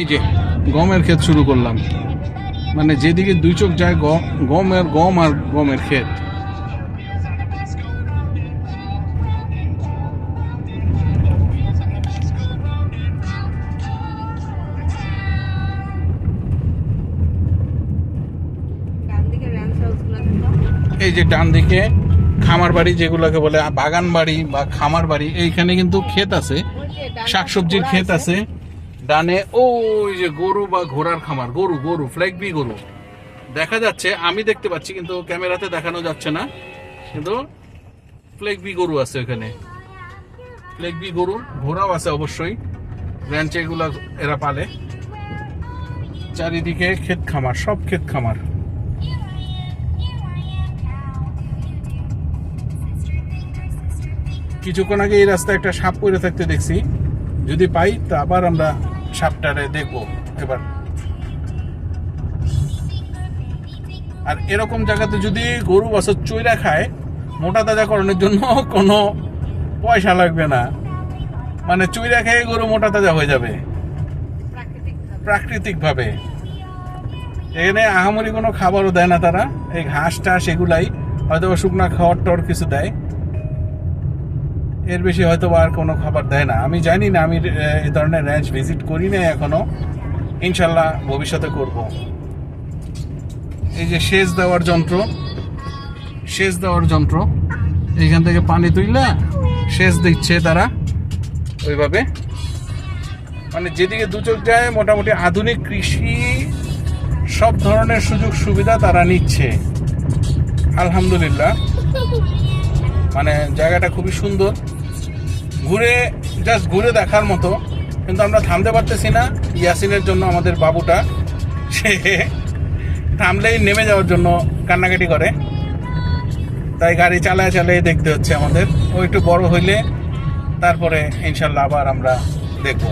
এই যে গমের ক্ষেত শুরু করলাম। মানে যেদিকে দুই চোখ যায় গম গমের গম আর গমের ক্ষেত। এই যে ডান দিকে খামার বাড়ি যেগুলোকে বলে বাগান বাড়ি বা খামার বাড়ি, এইখানে কিন্তু ক্ষেত আছে। শাকসবজির ক্ষেত আছে। ডানে ওই যে গরু বা ঘোড়ার খামার, গরু গরু ফ্ল্যাগ বি গরু। দেখা যাচ্ছে, আমি দেখতে পাচ্ছি, কিন্তু ক্যামেরাতে দেখানো যাচ্ছে না। কিন্তু ফ্ল্যাগ বি গরু আছে ওখানে। ফ্ল্যাগ বি গরু, ঘোড়াও আছে অবশ্যই। র্যাঞ্চে এগুলা এরা পালে। চারিদিকে ক্ষেত খামার, সব ক্ষেত খামার। কিছুক্ষণ আগে এই রাস্তায় একটা সাপ পড়ে থাকতে দেখছি। যদি পাই, তা আবার আমরা সাপটারে দেখব। এবার আর এরকম জায়গাতে যদি গরু বছর চৈরা খায়, মোটা তাজাকরণের জন্য কোনো পয়সা লাগবে না। মানে চৈরা খেয়ে গরু মোটা তাজা হয়ে যাবে। প্রাকৃতিক ভাবে। এখানে আহামরি কোনো খাবারও দেয় না তারা। এই ঘাস টাস এগুলাই হয়তো শুকনা খাওয়ার টর কিছু দেয়। এর বেশি হয়তো আর কোনো খাবার দেয় না। আমি জানি না, আমি, এ ধরনের র্যাঞ্চ ভিজিট করি না এখনও। ইনশাল্লাহ ভবিষ্যতে করব। এই যে সেচ দেওয়ার যন্ত্র, সেচ দেওয়ার যন্ত্র। এইখান থেকে পানি তুইলা, সেচ দিচ্ছে তারা ওইভাবে। মানে যেদিকে দু চোখ যায়, মোটামুটি আধুনিক কৃষি, সব ধরনের সুযোগ সুবিধা তারা নিচ্ছে। আলহামদুলিল্লাহ। মানে জায়গাটা খুবই সুন্দর। ঘুরে জাস্ট ঘুরে দেখার মতো, কিন্তু আমরা থামতে পারতেছি না। ইয়াসিনের জন্য আমাদের বাবুটা, সে থামলেই নেমে যাওয়ার জন্য কান্নাকাটি করে। তাই গাড়ি চালায় চালায় দেখতে হচ্ছে আমাদের। ও একটু বড় হইলে, তারপরে ইনশাল্লাহ আবার আমরা দেখব।